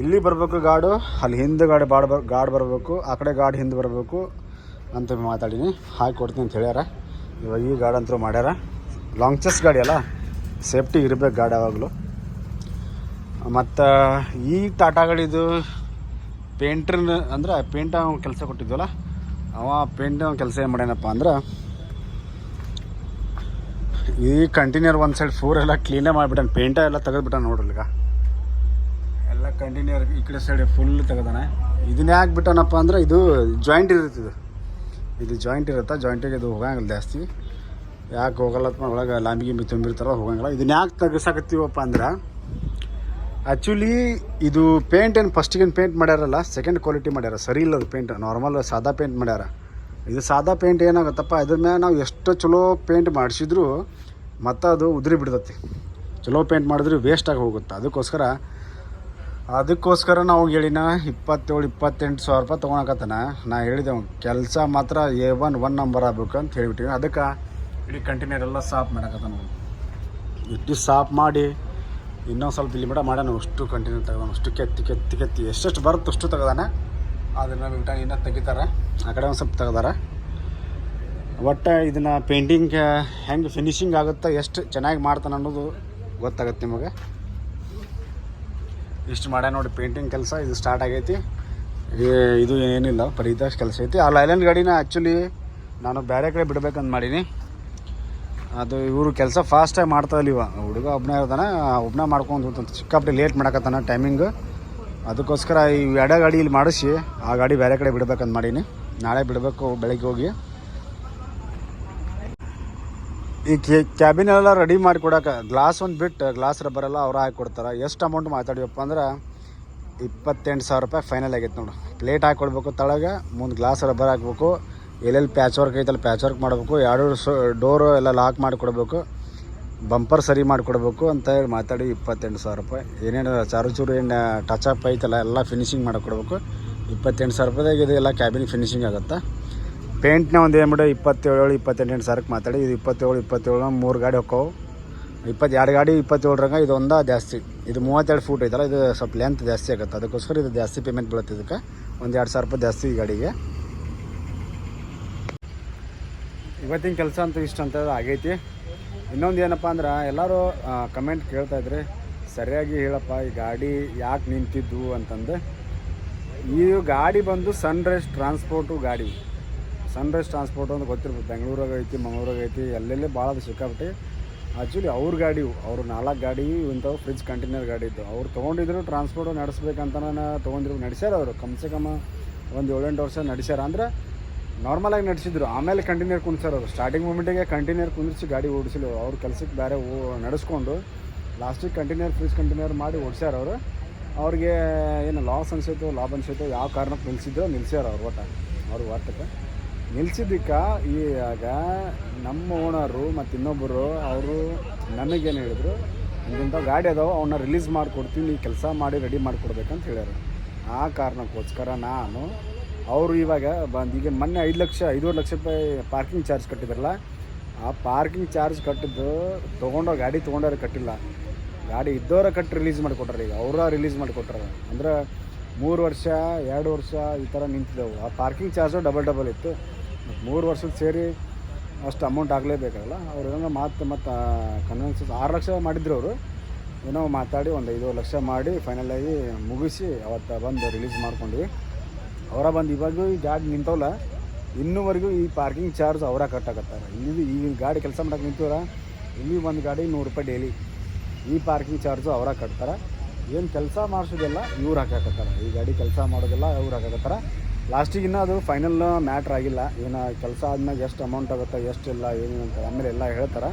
ಇಲ್ಲಿ ಬರಬೇಕು ಗಾಡು, ಅಲ್ಲಿ ಹಿಂದೆ ಗಾಡಿ ಬಾಡ್ ಬರ್, ಗಾಡ್ ಬರಬೇಕು, ಆ ಕಡೆ ಗಾಡಿ ಹಿಂದೆ ಬರಬೇಕು ಅಂತ ಮಾತಾಡೀನಿ. ಹಾಕಿ ಕೊಡ್ತೀನಿ ಅಂತ ಹೇಳ್ಯಾರ. ಇವಾಗ ಈ ಗಾಡಿ ಅಂತೂ ಮಾಡ್ಯಾರ. ಲಾಂಗ್ ಚೆಸ್ ಗಾಡಿ ಅಲ್ಲ ಸೇಫ್ಟಿ ಇರಬೇಕು ಗಾಡಿ ಯಾವಾಗಲೂ. ಮತ್ತು ಈ ಟಾಟಾ ಗಾಡಿದು ಪೇಂಟ್ರನ್ನ ಅಂದ್ರೆ ಪೇಂಟ್ ಕೆಲಸ ಕೊಟ್ಟಿದ್ವಲ್ಲ, ಅವ ಪೇಂಟ್ ಕೆಲಸ ಏನು ಮಾಡ್ಯಾನಪ್ಪ ಅಂದ್ರೆ ಈ ಕಂಟಿನ್ಯೂರ್ ಒಂದು ಸೈಡ್ ಫ್ಲೋರ್ ಎಲ್ಲ ಕ್ಲೀನೇ ಮಾಡಿಬಿಟ್ಟಾನ ಪೇಂಟ ಎಲ್ಲ ತೆಗೆದ್ಬಿಟ್ಟ ನೋಡ್ರಿ ಈಗ. ಎಲ್ಲ ಕಂಟಿನ್ಯೂರ್ ಈ ಕಡೆ ಸೈಡ್ ಫುಲ್ ತೆಗೆದಾನೆ. ಇದನ್ನ ಯಾಕೆ ಬಿಟ್ಟಾನಪ್ಪ ಅಂದ್ರೆ ಇದು ಜಾಯಿಂಟ್ ಇರುತ್ತೆ ಇದು. ಇದು ಜಾಯಿಂಟ್ ಇರುತ್ತೆ? ಜಾಯಿಂಟಿಗೆ ಇದು ಹೋಗಂಗಿಲ್ಲ ಜಾಸ್ತಿ. ಯಾಕೆ ಹೋಗಲ್ಲ ಒಳಗೆ ಲಾಂಬಿ ಗಿಂಬಿ ತುಂಬಿರ್ತಾರ ಹೋಗಂಗಿಲ್ಲ. ಇದನ್ನ ಯಾಕೆ ತೆಗಿಸಾಕತ್ತೀವಪ್ಪ ಅಂದ್ರೆ ಆ್ಯಕ್ಚುಲಿ ಇದು ಪೇಂಟ್ ಏನು ಫಸ್ಟಿಗೇನು ಪೇಂಟ್ ಮಾಡ್ಯಾರಲ್ಲ ಸೆಕೆಂಡ್ ಕ್ವಾಲಿಟಿ ಮಾಡ್ಯಾರ. ಸರಿ ಇಲ್ಲ ಅದು ಪೇಂಟ್ ನಾರ್ಮಲ್ ಸಾದಾ ಪೇಂಟ್ ಮಾಡ್ಯಾರ. ಇದು ಸಾದಾ ಪೇಂಟ್ ಏನಾಗುತ್ತಪ್ಪ ಅದ್ರ ಮೇಲೆ ನಾವು ಎಷ್ಟು ಚಲೋ ಪೇಂಟ್ ಮಾಡಿಸಿದ್ರು, ಮತ್ತು ಅದು ಉದುರಿ ಬಿಡ್ತತಿ. ಚಲೋ ಪೇಂಟ್ ಮಾಡಿದ್ರೆ ವೇಸ್ಟ್ ಆಗಿ ಹೋಗುತ್ತೆ. ಅದಕ್ಕೋಸ್ಕರ ಅದಕ್ಕೋಸ್ಕರ ನಾವು ಹೇಳಿನ, ಇಪ್ಪತ್ತೇಳು, ಇಪ್ಪತ್ತೆಂಟು ಸಾವಿರ ರೂಪಾಯಿ ತೊಗೊಳಕತ್ತಾನ. ನಾ ಹೇಳಿದೆ ಕೆಲಸ ಮಾತ್ರ ಎ ಒನ್ ಒನ್ ನಂಬರ್ ಆಗ್ಬೇಕು ಅಂತ ಹೇಳಿಬಿಟ್ಟಿವಿ ಅದಕ್ಕೆ ಇಡೀ ಕಂಟಿನ್ಯೂರ್ ಎಲ್ಲ ಸಾಫ್ ನಾವು ಇಟ್ಟು ಸಾಫ್ ಮಾಡಿ ಇನ್ನೊಂದು ಸ್ವಲ್ಪ ಇಲ್ಲಿ ಮಟ ಮಾಡ್ಯಾನ ಅಷ್ಟು ಕಂಟಿನ್ಯೂ ತೆಗ್ದಾನ. ಅಷ್ಟು ಕೆತ್ತಿ ಕೆತ್ತಿ ಕೆತ್ತಿ. ಎಷ್ಟೆಷ್ಟು ಬರುತ್ತೆ ಅಷ್ಟು ತೆಗ್ದಾನ. ಅದನ್ನು ಬಿಟ್ಟು ಇನ್ನೂ ತೆಗಿತಾರೆ. ಆ ಕಡೆ ಒಂದು ಸ್ವಲ್ಪ ತೆಗ್ದಾರ. ಒಟ್ಟು ಇದನ್ನು ಪೇಂಟಿಂಗ್ ಹೆಂಗೆ ಫಿನಿಶಿಂಗ್ ಆಗುತ್ತೆ, ಎಷ್ಟು ಚೆನ್ನಾಗಿ ಮಾಡ್ತಾನೆ ಅನ್ನೋದು ಗೊತ್ತಾಗುತ್ತೆ ನಿಮಗೆ. ಇಷ್ಟು ಮಾಡ ನೋಡಿ ಪೇಂಟಿಂಗ್ ಕೆಲಸ, ಇದು ಸ್ಟಾರ್ಟ್ ಆಗೈತಿ. ಇದು ಏನಿಲ್ಲ ಪರಿದಾಸ್ ಕೆಲಸ ಐತಿ. ಆ ಲೈಲ್ಯಾಂಡ್ ಗಾಡಿನ ಆ್ಯಕ್ಚುಲಿ ನಾನು ಬೇರೆ ಕಡೆ ಬಿಡ್ಬೇಕಂತ ಮಾಡೀನಿ. ಅದು ಇವರು ಕೆಲಸ ಫಾಸ್ಟಾಗಿ ಮಾಡ್ತಾಯಿಲ್ಲ ಇವ. ಹುಡುಗ ಒಬ್ಬನೇ ಇರ್ತಾನೆ ಒಬ್ಬನೇ ಮಾಡ್ಕೊಂಡು ಹೋಗ್ತಾನೆ. ಸಿಕ್ಕಾಪಟ್ಟೆ ಲೇಟ್ ಮಾಡಕತ್ತಾನೆ ಟೈಮಿಂಗ್ ಅದಕ್ಕೋಸ್ಕರ ಈ ಎಡ ಗಾಡಿ ಇಲ್ಲಿ ಮಾಡಿಸಿ, ಆ ಗಾಡಿ ಬೇರೆ ಕಡೆ ಬಿಡ್ಬೇಕಂತ ಮಾಡೀನಿ. ನಾಳೆ ಬಿಡಬೇಕು, ಬೆಳಗ್ಗೆ ಹೋಗಿ. ಈ ಕ್ಯಾಬಿನ್ ಎಲ್ಲ ರೆಡಿ ಮಾಡಿ ಗ್ಲಾಸ್ ಒಂದು ಬಿಟ್ಟು ಗ್ಲಾಸ್ ರಬ್ಬರ್ ಎಲ್ಲ ಅವ್ರು ಹಾಕಿ ಕೊಡ್ತಾರೆ. ಎಷ್ಟು ಅಮೌಂಟ್ ಮಾತಾಡಿವಪ್ಪ ಅಂದ್ರೆ, ಇಪ್ಪತ್ತೆಂಟು ಸಾವಿರ ರೂಪಾಯಿ ಫೈನಲ್ ಆಗೈತೆ ನೋಡು. ಪ್ಲೇಟ್ ಹಾಕಿ ಕೊಡ್ಬೇಕು ತಳಗೆ, ಮುಂದೆ ಗ್ಲಾಸ್ ರಬ್ಬರ್ ಹಾಕ್ಬೇಕು. ಎಲ್ಲೆಲ್ಲಿ ಪ್ಯಾಚ್ ವರ್ಕ್ ಐತಲ್ಲ ಪ್ಯಾಚ್ ವರ್ಕ್ ಮಾಡಬೇಕು. ಎರಡು ಸೊ ಡೋರು ಎಲ್ಲ ಲಾಕ್ ಮಾಡಿಕೊಡ್ಬೇಕು. ಬಂಪರ್ ಸರಿ ಮಾಡಿಕೊಡ್ಬೇಕು ಅಂತ ಹೇಳಿ ಮಾತಾಡಿ ಇಪ್ಪತ್ತೆಂಟು ಸಾವಿರ ರೂಪಾಯಿ. ಏನೇನು ಚಾರು ಚೂರು ಏನು ಟಚ್ ಅಪ್ ಐತಲ್ಲ ಎಲ್ಲ ಫಿನಿಶಿಂಗ್ ಮಾಡಿಕೊಡ್ಬೇಕು. ಇಪ್ಪತ್ತೆಂಟು ಸಾವಿರ ರೂಪಾಯಿದಾಗ ಇದು ಎಲ್ಲ ಕ್ಯಾಬಿನ್ ಫಿನಿಶಿಂಗ್ ಆಗುತ್ತೆ? ಪೇಂಟ್ನ ಒಂದು ಏನು ಬಿಡು ಇಪ್ಪತ್ತೇಳು ಇಪ್ಪತ್ತೆಂಟು ಸಾವಿರಕ್ಕೆ ಮಾತಾಡಿ. ಇದು ಇಪ್ಪತ್ತೇಳು ಇಪ್ಪತ್ತೇಳು, ಮೂರು ಗಾಡಿ ಹೋಕ್ಕವು. ಇಪ್ಪತ್ತೆರಡು ಗಾಡಿ ಇಪ್ಪತ್ತೇಳರಂಗ, ಇದು ಒಂದ ಜಾಸ್ತಿ. ಇದು ಮೂವತ್ತೆರಡು ಫೂಟ್ ಐತಲ್ಲ, ಇದು ಸ್ವಲ್ಪ ಲೆಂತ್ ಜಾಸ್ತಿ ಆಗುತ್ತೆ. ಅದಕ್ಕೋಸ್ಕರ ಇದು ಜಾಸ್ತಿ ಪೇಮೆಂಟ್ ಬೀಳುತ್ತೆ ಇದಕ್ಕೆ. ಒಂದು ಎರಡು ಸಾವಿರ ರೂಪಾಯಿ ಜಾಸ್ತಿ ಈ ಗಾಡಿಗೆ. ಇವತ್ತಿನ ಕೆಲಸ ಅಂತೂ ಇಷ್ಟ ಅಂತ ಆಗೈತಿ. ಇನ್ನೊಂದು ಏನಪ್ಪ ಅಂದ್ರೆ, ಎಲ್ಲರೂ ಕಮೆಂಟ್ ಕೇಳ್ತಾ ಇದ್ರಿ, ಸರಿಯಾಗಿ ಹೇಳಪ್ಪ, ಈ ಗಾಡಿ ಯಾಕೆ ನಿಂತಿದ್ದು ಅಂತಂದು. ಈ ಗಾಡಿ ಬಂದು ಸನ್ರೈಸ್ ಟ್ರಾನ್ಸ್ಪೋರ್ಟು ಗಾಡಿ. ಸನ್ರೈಸ್ ಟ್ರಾನ್ಸ್ಪೋರ್ಟ್ ಅಂತ ಗೊತ್ತಿರ್ಬೋದು. ಬೆಂಗಳೂರಾಗ ಐತಿ, ಮಂಗಳೂರಾಗ ಐತಿ, ಎಲ್ಲೆಲ್ಲಿ ಭಾಳ ಸಿಕ್ಕಾಬಿಟ್ಟು ಆ್ಯಕ್ಚುಲಿ ಅವ್ರ ಗಾಡಿ, ಅವರು ನಾಲ್ಕು ಗಾಡಿ, ಇಂಥವು ಫ್ರಿಜ್ ಕಂಟೈನರ್ ಗಾಡಿ ಇದ್ದು ಅವ್ರು ತೊಗೊಂಡಿದ್ರು ಟ್ರಾನ್ಸ್ಪೋರ್ಟು ನಡೆಸ್ಬೇಕಂತ ತೊಗೊಂಡಿರು ನಡೆಸ್ಯಾರ ಅವರು. ಕಮ್ಸೆ ಕಮ್ಮ ಒಂದು ಏಳೆಂಟು ವರ್ಷ ನಡೆಸ್ಯಾರ. ಅಂದ್ರೆ ನಾರ್ಮಲಾಗಿ ನಡೆಸಿದ್ರು. ಆಮೇಲೆ ಕಂಟಿನ್ಯೂರ್ ಕುಣಿಸ್ಯಾರ ಅವರು. ಸ್ಟಾರ್ಟಿಂಗ್ ಮೂಮೆಂಟಿಗೆ ಕಂಟಿನ್ಯೂರ್ ಕುಂದಿಸಿ ಗಾಡಿ ಓಡಿಸಿಲ್ಲ ಅವ್ರ ಕೆಲಸಕ್ಕೆ ಬೇರೆ ನಡೆಸ್ಕೊಂಡು ಲಾಸ್ಟಿಗೆ ಕಂಟಿನ್ಯೂರ್ ಫ್ರೀಸ್ ಕಂಟಿನ್ಯೂರ್ ಮಾಡಿ ಓಡಿಸ್ಯಾರ ಅವರು. ಅವ್ರಿಗೆ ಏನು ಲಾಸ್ ಅನ್ಸೈತೋ, ಲಾಭ ಅನ್ಸೈತೋ, ಯಾವ ಕಾರಣಕ್ಕೆ ನಿಲ್ಸಿದ್ರು ನಿಲ್ಸ್ಯಾರ ಅವ್ರು ಒಟ್ಟ. ಅವ್ರ ಒಟ್ಟಕ್ಕೆ. ನಿಲ್ಸಿದ್ದಕ್ಕೆ ಈಗ ನಮ್ಮ ಓನರು ಮತ್ತು ಇನ್ನೊಬ್ಬರು ಅವರು ನಮಗೇನು ಹೇಳಿದ್ರು ಇಂಥ ಗಾಡಿ ಅದಾವೆ ಅವನ್ನ ರಿಲೀಸ್ ಮಾಡಿಕೊಡ್ತೀನಿ ನೀವು ಕೆಲಸ ಮಾಡಿ ರೆಡಿ ಮಾಡಿಕೊಡ್ಬೇಕಂತ ಹೇಳ್ಯಾರ. ಆ ಕಾರಣಕ್ಕೋಸ್ಕರ ನಾನು ಅವರು ಇವಾಗ ಬಂದು ಈಗ ಮೊನ್ನೆ ಐದು ಲಕ್ಷ, ಐದೂವರೆ ಲಕ್ಷ ರೂಪಾಯಿ ಪಾರ್ಕಿಂಗ್ ಚಾರ್ಜ್ ಕಟ್ಟಿದ್ರಲ್ಲ, ಆ ಪಾರ್ಕಿಂಗ್ ಚಾರ್ಜ್ ಕಟ್ಟಿದ್ದು ತೊಗೊಂಡೋ ಗಾಡಿ ತೊಗೊಂಡವ್ರು ಕಟ್ಟಿಲ್ಲ. ಗಾಡಿ ಇದ್ದವರ ಕಟ್ಟಿ ರಿಲೀಸ್ ಮಾಡಿಕೊಟ್ರೆ ಈಗ, ಅವರ ರಿಲೀಸ್ ಮಾಡಿಕೊಟ್ರೆ ಅಂದ್ರೆ ಮೂರು ವರ್ಷ, ಎರಡು ವರ್ಷ ಈ ಥರ ನಿಂತಿದ್ದೆವು. ಆ ಪಾರ್ಕಿಂಗ್ ಚಾರ್ಜು ಡಬಲ್ ಡಬಲ್ ಇತ್ತು. ಮತ್ತು ಮೂರು ವರ್ಷದ ಸೇರಿ ಅಷ್ಟು ಅಮೌಂಟ್ ಆಗಲೇಬೇಕಲ್ಲ ಅವ್ರು ಏನೋ ಮಾತು ಮತ್ತು ಕನ್ವೆನ್ಸಸ್ ಆರು ಲಕ್ಷ ಮಾಡಿದ್ರು ಅವರು. ಏನೋ ಮಾತಾಡಿ ಒಂದು ಐದು ಲಕ್ಷ ಮಾಡಿ ಫೈನಲಾಗಿ ಮುಗಿಸಿ ಅವತ್ತು ಬಂದು ರಿಲೀಸ್ ಮಾಡ್ಕೊಂಡ್ವಿ. ಅವರ ಬಂದು ಇವಾಗೂ ಈ ಗಾಡಿ ನಿಂತವಲ್ಲ ಇನ್ನೂವರೆಗೂ ಈ ಪಾರ್ಕಿಂಗ್ ಚಾರ್ಜ್ ಅವರ ಕಟ್ಟಾಕತ್ತಾರ. ಇಲ್ಲಿ ಈ ಗಾಡಿ ಕೆಲಸ ಮಾಡಕ್ಕೆ ನಿಂತವ್ರ, ಇಲ್ಲಿ ಒಂದು ಗಾಡಿ ನೂರು ರೂಪಾಯಿ ಡೈಲಿ ಈ ಪಾರ್ಕಿಂಗ್ ಚಾರ್ಜು ಅವರ ಕಟ್ತಾರೆ. ಏನು ಕೆಲಸ ಮಾಡಿಸೋದೆಲ್ಲ, ಇವ್ರು ಹಾಕಾಕತ್ತಾರ. ಈ ಗಾಡಿ ಕೆಲಸ ಮಾಡೋದೆಲ್ಲ ಇವ್ರು ಹಾಕಾಕತ್ತಾರೆ. ಲಾಸ್ಟಿಗೆ ಇನ್ನೂ ಅದು ಫೈನಲ್ ಮ್ಯಾಟ್ರ್ ಆಗಿಲ್ಲ. ಏನು ಕೆಲಸ ಆದ್ಮೇಲೆ ಎಷ್ಟು ಅಮೌಂಟ್ ಆಗುತ್ತೆ ಎಷ್ಟಿಲ್ಲ ಏನು ಅಂತ ಆಮೇಲೆ ಎಲ್ಲ ಹೇಳ್ತಾರೆ.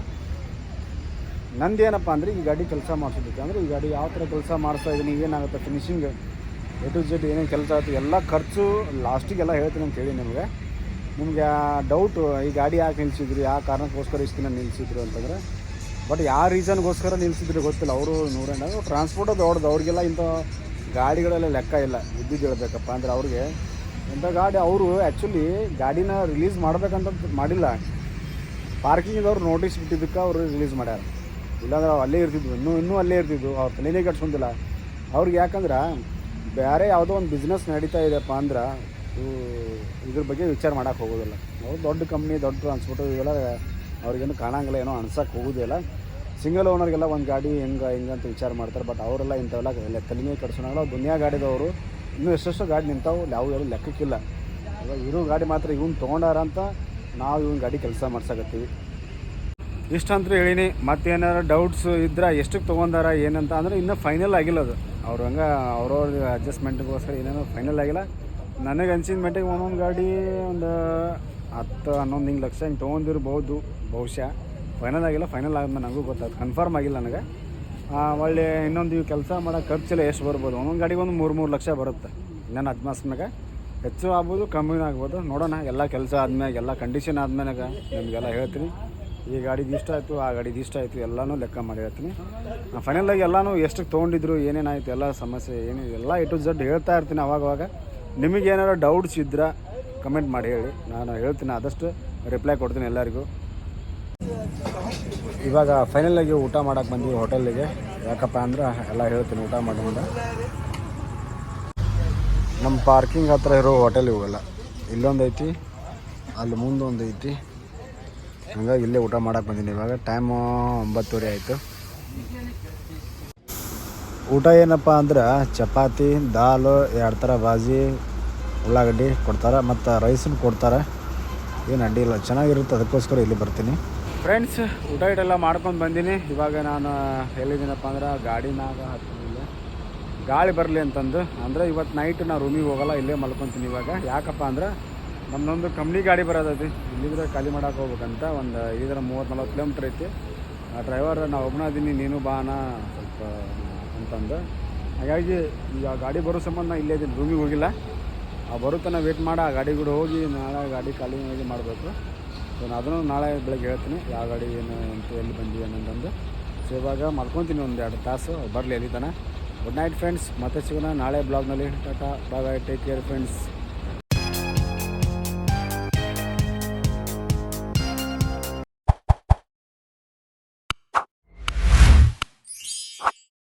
ನಂದೇನಪ್ಪ ಅಂದರೆ ಈ ಗಾಡಿ ಕೆಲಸ ಮಾಡಿಸೋದಕ್ಕೆ, ಅಂದರೆ ಈ ಗಾಡಿ ಯಾವ ಥರ ಕೆಲಸ ಮಾಡಿಸ್ತಾ ಇದ್ದೀನಿ ಏನಾಗುತ್ತೆ ಫಿನಿಶಿಂಗ್ ಎ ಟು ಜೆಡ್ ಏನೇನು ಕೆಲಸ ಆಯ್ತು, ಎಲ್ಲ ಖರ್ಚು ಲಾಸ್ಟಿಗೆಲ್ಲ ಹೇಳ್ತೀನಿ ಅಂತ ಹೇಳಿ ನಿಮಗೆ. ನಿಮಗೆ ಡೌಟು ಈ ಗಾಡಿ ಯಾಕೆ ನಿಲ್ಲಿಸಿದ್ರು ಯಾವ ಕಾರಣಕ್ಕೋಸ್ಕರ ಇಷ್ಟು ದಿನ ನಿಲ್ಸಿದ್ರು ಅಂತಂದರೆ ಬಟ್ ಯಾವ ರೀಸನ್ಗೋಸ್ಕರ ನಿಲ್ಲಿಸಿದ್ರು ಗೊತ್ತಿಲ್ಲ. ಅವರು ನೂರ ಟ್ರಾನ್ಸ್ಪೋರ್ಟ್ ದೊಡ್ಡದು. ಅವ್ರಿಗೆಲ್ಲ ಇಂಥ ಗಾಡಿಗಳೆಲ್ಲ ಲೆಕ್ಕ ಇಲ್ಲ. ಇದ್ದಿದ್ದು ಹೇಳಬೇಕಪ್ಪ ಅಂದರೆ ಅವ್ರಿಗೆ. ಇಂಥ ಗಾಡಿ ಅವರು ಆ್ಯಕ್ಚುಲಿ ಗಾಡಿನ ರಿಲೀಸ್ ಮಾಡ್ಬೇಕಂತ ಮಾಡಿಲ್ಲ. ಪಾರ್ಕಿಂಗ್ದವ್ರು ನೋಟಿಸ್ ಬಿಟ್ಟಿದ್ದಕ್ಕೆ ಅವರು ರಿಲೀಸ್ ಮಾಡ್ಯಾರ. ಇಲ್ಲಾಂದ್ರೆ ಅವ್ರು ಅಲ್ಲೇ ಇರ್ತಿದ್ವು. ಇನ್ನೂ ಇನ್ನೂ ಅಲ್ಲೇ ಇರ್ತಿದ್ವು. ಅವ್ರು ತಲೆನೇ ಕಟ್ಸ್ಕೊಂತಿಲ್ಲ ಅವ್ರಿಗೆ ಯಾಕಂದ್ರೆ ಬೇರೆ ಯಾವುದೋ ಒಂದು ಬಿಸ್ನೆಸ್ ನಡೀತಾ ಇದೆಯಪ್ಪ ಅಂದ್ರೆ ಇದ್ರ ಬಗ್ಗೆ ವಿಚಾರ ಮಾಡೋಕೆ ಹೋಗೋದಿಲ್ಲ. ಅವ್ರು ದೊಡ್ಡ ಕಂಪ್ನಿ ದೊಡ್ಡ ಅನ್ಸ್ಬಿಟ್ಟು ಇವೆಲ್ಲ ಅವ್ರಿಗೇನು ಕಾಣಂಗಿಲ್ಲ, ಏನೋ ಅನ್ಸಕ್ಕೆ ಹೋಗೋದಿಲ್ಲ. ಸಿಂಗಲ್ ಓನರ್ಗೆಲ್ಲ ಒಂದು ಗಾಡಿ ಹೆಂಗೆ ಹೆಂಗೆ ಅಂತ ವಿಚಾರ ಮಾಡ್ತಾರೆ ಬಟ್ ಅವರೆಲ್ಲ ಇಂಥವೆಲ್ಲ ತಲೆನೇ ಕಟ್ಸೋಣಲ್ಲ ದುನಿಯಾ ಗಾಡಿದವರು, ಇನ್ನೂ ಎಷ್ಟೆಷ್ಟು ಗಾಡಿ ನಿಂತಾವು ಯಾವ ಯಾವ ಲೆಕ್ಕಕ್ಕಿಲ್ಲ. ಇವಾಗ ಇರೋ ಗಾಡಿ ಮಾತ್ರ ಇವನು ತೊಗೊಂಡಾರ ಅಂತ ನಾವು ಇವನ್ ಗಾಡಿ ಕೆಲಸ ಮಾಡ್ಸಕತ್ತೀವಿ. ಇಷ್ಟಂತೂ ಹೇಳಿನಿ, ಮತ್ತೇನಾರು ಡೌಟ್ಸ್ ಇದ್ರೆ ಎಷ್ಟಕ್ಕೆ ತೊಗೊಂಡಾರ, ಏನಂತ, ಅಂದರೆ ಇನ್ನೂ ಫೈನಲ್ ಆಗಿಲ್ಲ ಅದು. ಅವ್ರು ಹಂಗೆ ಅವ್ರವ್ರ ಅಡ್ಜಸ್ಟ್ಮೆಂಟ್ಗೋಸ್ಕರ ಏನೇನೋ ಫೈನಲ್ ಆಗಿಲ್ಲ. ನನಗೆ ಅನ್ಸಿದ ಮಟ್ಟಿಗೆ ಒಂದೊಂದು ಗಾಡಿ ಒಂದು ಹತ್ತು, ಹನ್ನೊಂದು ಹಿಂಗೆ ಲಕ್ಷ ಹಿಂಗೆ ತೊಗೊಂಡಿರ್ಬೋದು. ಬಹುಶಃ ಫೈನಲ್ ಆಗಿಲ್ಲ ಫೈನಲ್ ಆದ್ಮೇಲೆ ನನಗೂ ಗೊತ್ತಾಯ್ತು. ಕನ್ಫರ್ಮ್ ಆಗಿಲ್ಲ ನನಗೆ. ಒಳ್ಳೆ ಇನ್ನೊಂದು ಇವು ಕೆಲಸ ಮಾಡೋ ಖರ್ಚೆಲ್ಲ ಎಷ್ಟು ಬರ್ಬೋದು. ಒಂದೊಂದು ಗಾಡಿಗೆ ಒಂದು ಮೂರು ಮೂರು ಲಕ್ಷ ಬರುತ್ತೆ. ಇನ್ನೇನು ಅದ್ಮಾಸ್ನಾಗ ಹೆಚ್ಚು ಆಗ್ಬೋದು, ಕಮ್ಮಿನೂ ಆಗ್ಬೋದು. ನೋಡೋಣ, ಎಲ್ಲ ಕೆಲಸ ಆದ್ಮ್ಯಾಗ, ಎಲ್ಲ ಕಂಡೀಷನ್ ಆದ್ಮೇಲೆ ನಿಮಗೆಲ್ಲ ಹೇಳ್ತೀನಿ. ಈ ಗಾಡಿದು ಇಷ್ಟ ಆಯಿತು, ಆ ಗಾಡಿದು ಇಷ್ಟ ಆಯಿತು, ಎಲ್ಲನೂ ಲೆಕ್ಕ ಮಾಡಿ ಹೇಳ್ತೀನಿ. ಫೈನಲಾಗಿ ಎಲ್ಲನೂ ಎಷ್ಟಕ್ಕೆ ತೊಗೊಂಡಿದ್ರು ಏನೇನಾಯಿತು ಎಲ್ಲ ಸಮಸ್ಯೆ, ಏನು, ಎಲ್ಲ ಟು ಝಡ್ ಹೇಳ್ತಾ ಇರ್ತೀನಿ ಅವಾಗವಾಗ ನಿಮಗೆ ಏನಾರು ಡೌಟ್ಸ್ ಇದ್ರೆ ಕಮೆಂಟ್ ಮಾಡಿ ಹೇಳಿ. ನಾನು ಹೇಳ್ತೀನಿ ಆದಷ್ಟು ರಿಪ್ಲೈ ಕೊಡ್ತೀನಿ ಎಲ್ಲರಿಗೂ. ಇವಾಗ ಫೈನಲಾಗಿ ಊಟ ಮಾಡೋಕ್ಕೆ ಬಂದಿವಿ ಹೋಟೆಲ್ಲಿಗೆ ಯಾಕಪ್ಪ ಅಂದ್ರೆ ಎಲ್ಲ ಹೇಳ್ತೀನಿ ಊಟ ಮಾಡೋದ್ರಿಂದ ನಮ್ಮ ಪಾರ್ಕಿಂಗ್ ಹತ್ರ ಇರೋ ಹೋಟೆಲ್ ಇವೆಲ್ಲ ಇಲ್ಲೊಂದು ಐತಿ, ಅಲ್ಲಿ ಮುಂದೊಂದು ಐತಿ. ಹಂಗಾಗಿ ಇಲ್ಲೇ ಊಟ ಮಾಡಕ್ಕೆ ಬಂದೀನಿ. ಇವಾಗ ಟೈಮು ಒಂಬತ್ತುವರೆ ಆಯಿತು. ಊಟ ಏನಪ್ಪ ಅಂದ್ರೆ ಚಪಾತಿ, ದಾಲು, ಎರಡು ಥರ ಬಾಜಿ, ಉಳ್ಳಾಗಡ್ಡಿ ಕೊಡ್ತಾರೆ ಮತ್ತು ರೈಸನ್ನು ಕೊಡ್ತಾರೆ. ಏನು ಅಡ್ಡಿ ಇಲ್ಲ, ಚೆನ್ನಾಗಿರುತ್ತೆ, ಅದಕ್ಕೋಸ್ಕರ ಇಲ್ಲಿ ಬರ್ತೀನಿ. ಫ್ರೆಂಡ್ಸ್ ಊಟ ಇಟೆಲ್ಲ ಮಾಡ್ಕೊಂಡು ಬಂದೀನಿ. ಇವಾಗ ನಾನು ಎಲ್ಲಿದ್ದೀನಪ್ಪ ಅಂದ್ರೆ ಗಾಡಿನಾಗ ಹತ್ತಿಲ್ಲ ಗಾಳಿ ಬರಲಿ ಅಂತಂದು. ಅಂದರೆ ಇವತ್ತು ನೈಟ್ ನಾನು ರೂಮಿಗೆ ಹೋಗಲ್ಲ, ಇಲ್ಲೇ ಮಲ್ಕೊತೀನಿ ಇವಾಗ. ಯಾಕಪ್ಪ ಅಂದ್ರೆ ನಮ್ಮದೊಂದು ಕಂಪ್ನಿ ಗಾಡಿ ಬರೋದೈತಿ ಇಲ್ಲಿದ್ರೆ ಖಾಲಿ ಮಾಡಕ್ಕೆ ಹೋಗ್ಬೇಕಂತ ಒಂದು ಐದರ ಮೂವತ್ತು ನಲ್ವತ್ತು ಕಿಲೋಮೀಟ್ರ್ ಐತಿ. ಆ ಡ್ರೈವರ್ ನಾ ಒಬ್ಬನಾದೀನಿ ನೀನು ಬಾನ ಸ್ವಲ್ಪ ಅಂತಂದು. ಹಾಗಾಗಿ ಈಗ ಗಾಡಿ ಬರೋ ಸಂಬಂಧ ಇಲ್ಲೇ ಇದ್ದೀನಿ, ರೂಮಿಗೆ ಹೋಗಿಲ್ಲ. ಆ ಬರುತ್ತನ ವೇಟ್ ಮಾಡಿ, ಆ ಗಾಡಿ ಕೂಡ ಹೋಗಿ ನಾಳೆ ಗಾಡಿ ಖಾಲಿ ಮಾಡಬೇಕು. ಸೊ ನಾನು ಅದನ್ನು ನಾಳೆ ಬೆಳಗ್ಗೆ ಹೇಳ್ತೀನಿ, ಯಾವ ಗಾಡಿ ಏನು ಅಂತ ಎಲ್ಲಿ ಬಂದಿ ಏನಂತಂದು ಸೊ ಇವಾಗ ಮಲ್ಕೊತೀನಿ ಒಂದು ಎರಡು ತಾಸು, ಬರಲಿ ಅಲ್ಲಿ ತಾನೆ ಗುಡ್ ನೈಟ್ ಫ್ರೆಂಡ್ಸ್ ಮತ್ತೆ ಸಿಗೋಣ ನಾಳೆ ಬ್ಲಾಗ್ನಲ್ಲಿ tata bye take care friends